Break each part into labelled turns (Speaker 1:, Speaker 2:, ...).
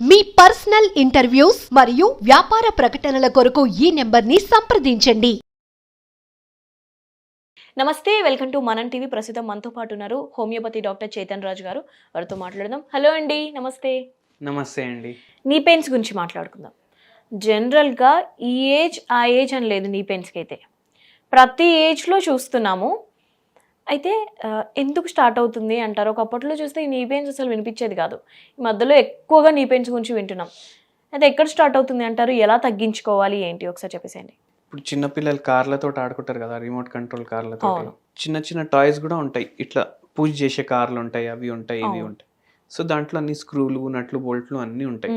Speaker 1: మీ personal interviews మరియు వ్యాపార ప్రకటనల కొరకు ఈ నెంబర్ని సంప్రదించండి.
Speaker 2: నమస్తే వెల్కమ్ టు మనం టీవీ. ప్రస్తుతం మనతో పాటు ఉన్నారు హోమియోపతి డాక్టర్ చేతన్ రాజు గారు. వారితో మాట్లాడదాం. హలో అండి నమస్తే.
Speaker 3: నమస్తే అండి.
Speaker 2: నీ పెయిన్స్ గురించి మాట్లాడుకుందాం. జనరల్గా ఈ ఏజ్ ఆ ఏజ్ అని లేదు నీ పెయిన్స్కి అయితే. ప్రతి ఏజ్లో చూస్తున్నాము అయితే ఎందుకు స్టార్ట్ అవుతుంది అంటారు? ఒకప్పట్లో చూస్తే ఈ నీ పెయిన్స్ అసలు వినిపించేది కాదు. ఈ మధ్యలో ఎక్కువగా నీ పెయిన్స్ గురించి వింటున్నాం. అయితే ఎక్కడ స్టార్ట్ అవుతుంది అంటారు? ఎలా తగ్గించుకోవాలి? ఏంటి? ఒకసారి చెప్పేసేయండి.
Speaker 3: ఇప్పుడు చిన్న పిల్లలు కార్లతో ఆడుకుంటారు కదా రిమోట్ కంట్రోల్ కార్లతో. చిన్న చిన్న టాయ్స్ కూడా ఉంటాయి. ఇట్లా పూజ చేసే కార్లు ఉంటాయి అవి ఉంటాయి ఇవి. ఉంటాయి. సో దాంట్లో అన్ని స్క్రూలు నట్లు బోల్ట్లు అన్నీ ఉంటాయి.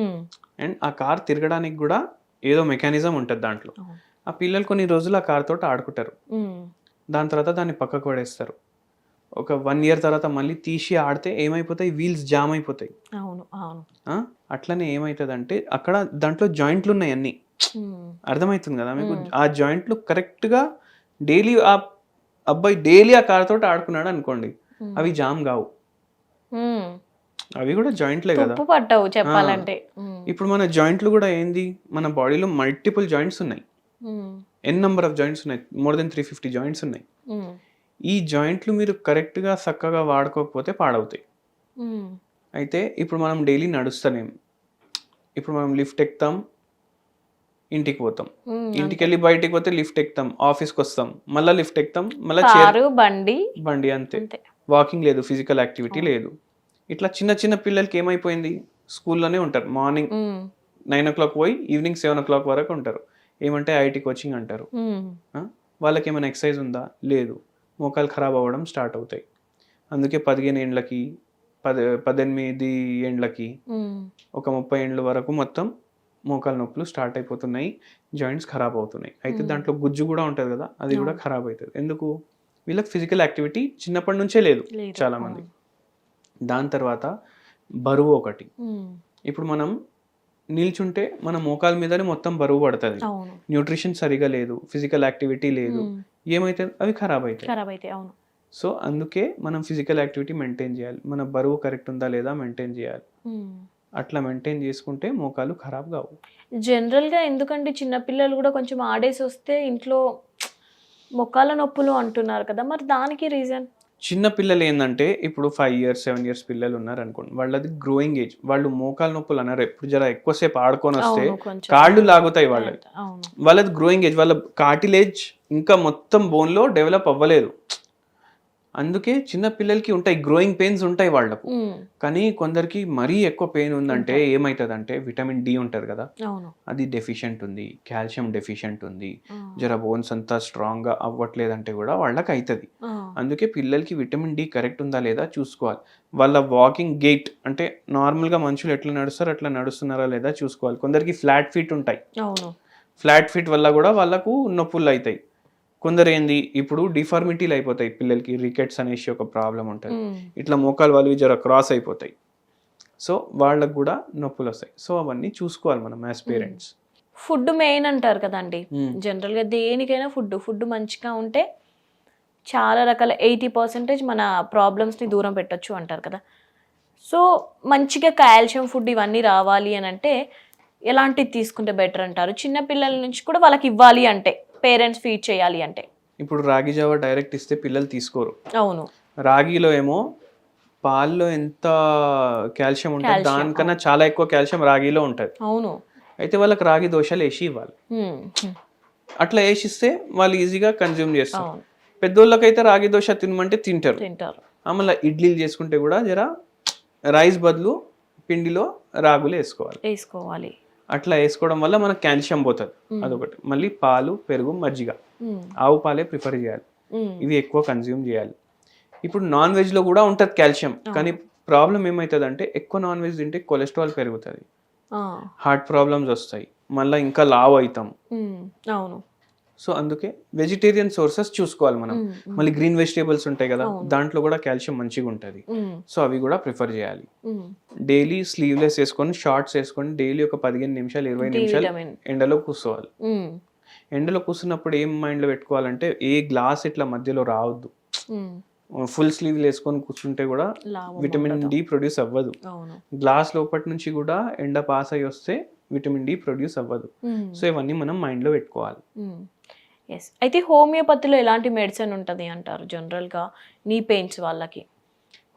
Speaker 3: అండ్ ఆ కార్ తిరగడానికి కూడా ఏదో మెకానిజం ఉంటుంది దాంట్లో. ఆ పిల్లలు కొన్ని రోజులు ఆ కార్ తోటి ఆడుకుంటారు. దాని తర్వాత దాన్ని పక్కకు పడేస్తారు. ఒక వన్ ఇయర్ తర్వాత మళ్ళీ తీసి ఆడితే ఏమైపోతాయి? వీల్స్ జామ్ అయిపోతాయి.
Speaker 2: అవును అవును?
Speaker 3: అట్లనే ఏమవుతుంది అంటే అక్కడ దాంట్లో జాయింట్లు ఉన్నాయి అన్ని. అర్థమవుతుంది కదా మీకు. ఆ జాయింట్లు కరెక్ట్గా డైలీ ఆ అబ్బాయి డైలీ ఆ కార్ తోటి ఆడుకున్నాడు అనుకోండి. అవి జామ్ కావు. అవి కూడా జాయింట్లే కదా.
Speaker 2: పట్టవు చెప్పాలంటే.
Speaker 3: ఇప్పుడు మన జాయింట్లు కూడా ఏంది? మన బాడీలో మల్టిపుల్ జాయింట్స్ ఉన్నాయి. ఎన్ నెంబర్ ఆఫ్ జాయింట్స్ ఉన్నాయి. More than three fifty joints ఉన్నాయి.
Speaker 2: ఉమ్,
Speaker 3: ఈ జాయింట్లు మీరు కరెక్ట్గా చక్కగా వాడుకోకపోతే పాడవుతాయి.
Speaker 2: ఉమ్,
Speaker 3: అయితే ఇప్పుడు మనం డైలీ నడుస్తానేం ఇప్పుడు మనం లిఫ్ట్ ఎక్కుతాం ఇంటికి పోతాం.
Speaker 2: ఉమ్,
Speaker 3: ఇంటికి వెళ్ళి బయటికి పోతే లిఫ్ట్ ఎక్కుతాం ఆఫీస్కి వస్తాం మళ్ళీ లిఫ్ట్ ఎక్కుతాం మళ్ళీ
Speaker 2: బండి.
Speaker 3: బండి అంతే. వాకింగ్ లేదు ఫిజికల్ యాక్టివిటీ లేదు. ఇట్లా చిన్న చిన్న పిల్లలకి ఏమైపోయింది? స్కూల్లోనే ఉంటారు. మార్నింగ్ నైన్ ఓ క్లాక్ పోయి ఈవినింగ్ సెవెన్ ఓ క్లాక్ వరకు ఉంటారు. ఏమంటే ఐఐటి కోచింగ్ అంటారు? వాళ్ళకి ఏమైనా ఎక్సర్సైజ్ ఉందా? లేదు. మోకాలు ఖరాబ్ అవ్వడం స్టార్ట్ అవుతాయి. అందుకే పదిహేను ఏండ్లకి పది పద్దెనిమిది ఏండ్లకి ఒక ముప్పై ఏండ్ల వరకు మొత్తం మోకాలు నొప్పులు స్టార్ట్ అయిపోతున్నాయి. జాయింట్స్ ఖరాబ్ అవుతున్నాయి. అయితే. దాంట్లో గుజ్జు కూడా ఉంటుంది కదా అది కూడా. ఖరాబ్ అవుతుంది ఎందుకు? వీళ్ళకి ఫిజికల్ యాక్టివిటీ చిన్నప్పటి నుంచే లేదు
Speaker 2: లేదు.
Speaker 3: చాలా మంది దాని తర్వాత బరువు ఒకటి. ఇప్పుడు మనం నిల్చుంటే మన మోకాల మీదనే మొత్తం బరువు పడుతుంది. న్యూట్రిషన్ సరిగా లేదు ఫిజికల్ యాక్టివిటీ లేదు. ఏమైతే అవి ఖరాబ్ అవుతాయి
Speaker 2: ఖరాబ్ అయితే అవును.
Speaker 3: సో అందుకే మనం ఫిజికల్ యాక్టివిటీ మెయింటైన్ చేయాలి. మన బరువు కరెక్ట్ ఉందా లేదా మెయింటైన్ చేయాలి. అట్లా మెయింటైన్ చేసుకుంటే మోకాలు ఖరాబ్ కావు.
Speaker 2: జనరల్గా ఎందుకంటే చిన్న పిల్లలు కూడా కొంచెం ఆడేసి వస్తే ఇంట్లో మొక్కాల నొప్పులు అంటున్నారు కదా మరి దానికి రీజన్?
Speaker 3: చిన్న పిల్లలు ఏంటంటే ఇప్పుడు ఫైవ్ ఇయర్స్ సెవెన్ ఇయర్స్ పిల్లలు ఉన్నారు అనుకోండి వాళ్ళది గ్రోయింగ్ ఏజ్ వాళ్ళు మోకాలు నొప్పులు అన్నారు ఎప్పుడు జర ఎక్కువసేపు ఆడుకొని వస్తే కాళ్ళు లాగుతాయి వాళ్ళకి
Speaker 2: అవును.
Speaker 3: వాళ్ళది గ్రోయింగ్ ఏజ్ వాళ్ళ కార్టిలేజ్ ఇంకా మొత్తం బోన్లో డెవలప్ అవ్వలేదు. అందుకే చిన్న పిల్లలకి ఉంటాయి గ్రోయింగ్ పెయిన్స్ ఉంటాయి వాళ్ళకు. కానీ కొందరికి మరీ ఎక్కువ పెయిన్ ఉందంటే ఏమవుతుంది అంటే విటమిన్ డి ఉంటుంది కదా. అది డెఫిషియెంట్ ఉంది కాల్షియం డెఫిషియెంట్ ఉంది జర బోన్స్ అంతా స్ట్రాంగ్గా అవ్వట్లేదంటే కూడా వాళ్ళకి అవుతుంది అందుకే పిల్లలకి విటమిన్ డి కరెక్ట్ ఉందా లేదా చూసుకోవాలి. వాళ్ళ వాకింగ్ గేట్ అంటే నార్మల్గా మనుషులు ఎట్లా నడుస్తారో అట్లా నడుస్తున్నారా లేదా చూసుకోవాలి. కొందరికి ఫ్లాట్ ఫీట్ ఉంటాయి. ఫ్లాట్ ఫీట్ వల్ల కూడా వాళ్ళకు నొప్పులు అవుతాయి కొందరు ఏంది ఇప్పుడు డిఫార్మిటీలు అయిపోతాయి పిల్లలకి రికెట్స్ అనేసి ఒక ప్రాబ్లం ఉంటుంది. ఇట్లా మోకాలు వాళ్ళు జర క్రాస్ అయిపోతాయి. సో వాళ్ళకు కూడా నొప్పులు వస్తాయి. సో అవన్నీ చూసుకోవాలి మనం యాజ్ పేరెంట్స్.
Speaker 2: ఫుడ్ మెయిన్ అంటారు కదండి. జనరల్గా దేనికైనా ఫుడ్ ఫుడ్ మంచిగా ఉంటే చాలా రకాల ఎయిటీ పర్సెంటేజ్ మన ప్రాబ్లమ్స్ని దూరం పెట్టొచ్చు అంటారు కదా. సో మంచిగా కాల్షియం ఫుడ్ ఇవన్నీ రావాలి అని అంటే ఎలాంటిది తీసుకుంటే బెటర్ అంటారు? చిన్న పిల్లల నుంచి కూడా వాళ్ళకి ఇవ్వాలి అంటే. పేరెంట్స్ ఫీడ్ చేయాలి అంటే?
Speaker 3: ఇప్పుడు రాగి జావా డైరెక్ట్ ఇస్తే పిల్లలు తీసుకోరు.
Speaker 2: అవును.
Speaker 3: రాగిలో ఏమో పాల్లో ఎంత కాల్షియం ఉంటుంది దానికన్నా చాలా ఎక్కువ కాల్షియం రాగిలో ఉంటుంది.
Speaker 2: అవును.
Speaker 3: అయితే వాళ్ళకి రాగి దోశలు వేసి ఇవ్వాలి. అట్లా వేసిస్తే వాళ్ళు ఈజీగా కన్జ్యూమ్ చేస్తారు. పెద్దోళ్ళకైతే రాగి దోశ తినమంటే తింటారు.
Speaker 2: తింటారు.
Speaker 3: మళ్ళీ ఇడ్లీలు చేసుకుంటే కూడా జర రైస్ బదులు పిండిలో రాగులు వేసుకోవాలి.
Speaker 2: వేసుకోవాలి.
Speaker 3: అట్లా వేసుకోవడం వల్ల మనకు కాల్షియం పోతుంది. అదొకటి. మళ్ళీ పాలు పెరుగు మజ్జిగ. ఆవు పాలే ప్రిఫర్ చేయాలి. ఇవి ఎక్కువ కన్జ్యూమ్ చేయాలి. ఇప్పుడు నాన్ వెజ్లో కూడా ఉంటుంది కాల్షియం. కానీ ప్రాబ్లం ఏమవుతుంది అంటే ఎక్కువ నాన్ వెజ్ తింటే కొలెస్ట్రాల్ పెరుగుతుంది. హార్ట్ ప్రాబ్లమ్స్ వస్తాయి. మళ్ళీ ఇంకా లావ్ అవుతాం.
Speaker 2: అవును.
Speaker 3: సో అందుకే వెజిటేరియన్ సోర్సెస్ చూసుకోవాలి మనం. మళ్ళీ గ్రీన్ వెజిటేబుల్స్ ఉంటాయి కదా. దాంట్లో కూడా కాల్షియం మంచిగా ఉంటుంది. సో అవి కూడా ప్రిఫర్ చేయాలి. డైలీ స్లీవ్లెస్ వేసుకొని షార్ట్స్ వేసుకొని డైలీ ఒక పదిహేను నిమిషాలు ఇరవై నిమిషాలు ఎండలో కూర్చోవాలి. ఎండలో కూర్చున్నప్పుడు ఏం మైండ్లో పెట్టుకోవాలంటే ఏ గ్లాస్ ఇట్లా మధ్యలో రావద్దు. ఫుల్ స్లీవ్ వేసుకొని కూర్చుంటే కూడా విటమిన్. డి ప్రొడ్యూస్ అవ్వదు. గ్లాస్ లోపటి నుంచి కూడా ఎండ పాస్ అయ్యి వస్తే విటమిన్ డి ప్రొడ్యూస్ అవ్వదు. సో ఇవన్నీ మనం మైండ్లో పెట్టుకోవాలి.
Speaker 2: ఎస్ అయితే హోమియోపతిలో ఎలాంటి మెడిసిన్ ఉంటుంది అంటారు జనరల్గా నీ పెయిన్స్ వాళ్ళకి?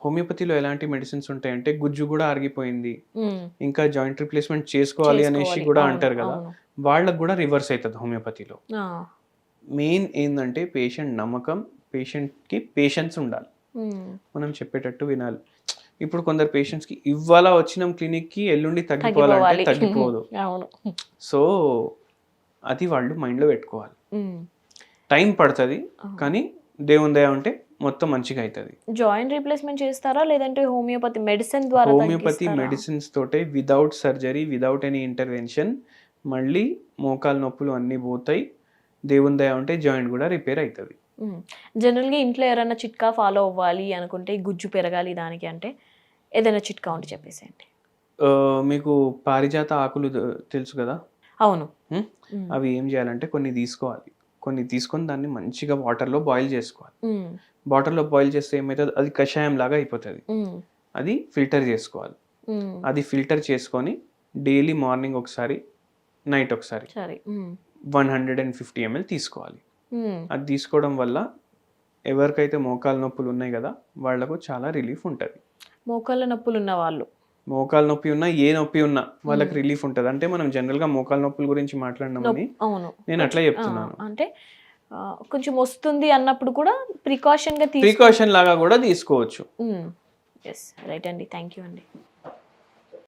Speaker 3: హోమియోపతిలో ఎలాంటి మెడిసిన్స్ ఉంటాయంటే గుజ్జు కూడా ఆరిగిపోయింది.
Speaker 2: మ్మ్.
Speaker 3: ఇంకా జాయింట్ రిప్లేస్మెంట్ చేసుకోవాలి అనేసి. కూడా అంటారు కదా. వాళ్ళకు కూడా రివర్స్ అవుతుంది హోమియోపతిలో. మెయిన్ ఏంటంటే పేషెంట్ నమ్మకం పేషెంట్కి పేషెన్స్ ఉండాలి. మనం చెప్పేటట్టు వినాలి. ఇప్పుడు కొందరు పేషెంట్స్కి ఇవాళ వచ్చినాం క్లినిక్కి ఎల్లుండి తగ్గిపోవాలంటే
Speaker 2: తగ్గిపోవాలి.
Speaker 3: తగ్గిపోదు.
Speaker 2: అవును.
Speaker 3: సో అది వాళ్ళు మైండ్లో పెట్టుకోవాలి. టైం పడుతుంది కానీ దేవుని దయ ఉంటే మొత్తం మంచిగా అవుతుంది
Speaker 2: జాయింట్ రీప్లేస్మెంట్ చేస్తారా? లేదంటే హోమియోపతి మెడిసిన్ ద్వారా
Speaker 3: హోమియోపతి? మెడిసిన్స్ తోటే without surgery without any intervention మళ్ళీ మోకాలు నొప్పులు అన్నీ పోతాయి. దేవుని దయ ఉంటే జాయింట్ కూడా రిపేర్ అవుతుంది.
Speaker 2: జనరల్గా ఇంట్లో ఎవరైనా చిట్కా ఫాలో అవ్వాలి అనుకుంటే గుజ్జు పెరగాలి దానికి అంటే ఏదైనా చిట్కా ఉంటే చెప్పేసేయండి
Speaker 3: మీకు పారిజాత ఆకులు తెలుసు కదా
Speaker 2: అవును.
Speaker 3: అవి ఏం చేయాలంటే కొన్ని తీసుకోవాలి కొన్ని తీసుకొని దాన్ని మంచిగా వాటర్లో బాయిల్ చేసుకోవాలి. వాటర్లో బాయిల్ చేస్తే ఏమవుతుంది అది కషాయం లాగా అయిపోతుంది. అది ఫిల్టర్ చేసుకోవాలి. అది ఫిల్టర్ చేసుకొని డైలీ మార్నింగ్ ఒకసారి నైట్ ఒకసారి. One hundred and fifty ML తీసుకోవాలి. అది తీసుకోవడం వల్ల ఎవరికైతే మోకాలు నొప్పులు ఉన్నాయి కదా వాళ్ళకు చాలా రిలీఫ్ ఉంటుంది.
Speaker 2: మోకాళ్ళ నొప్పులు ఉన్న వాళ్ళు.
Speaker 3: మోకాలు నొప్పి ఉన్నా ఏ నొప్పి ఉన్నా వాళ్ళకి రిలీఫ్ ఉంటుంది. అంటే మనం జనరల్గా మోకాలు నొప్పుల గురించి మాట్లాడినామని నేను అట్లా చెప్తున్నాను.
Speaker 2: అంటే కొంచెం వస్తుంది అన్నప్పుడు కూడా ప్రికాషన్గా
Speaker 3: ప్రికాషన్ లాగా కూడా తీసుకోవచ్చు.
Speaker 2: ఎస్ రైట్ అండి. థ్యాంక్ యూ అండి.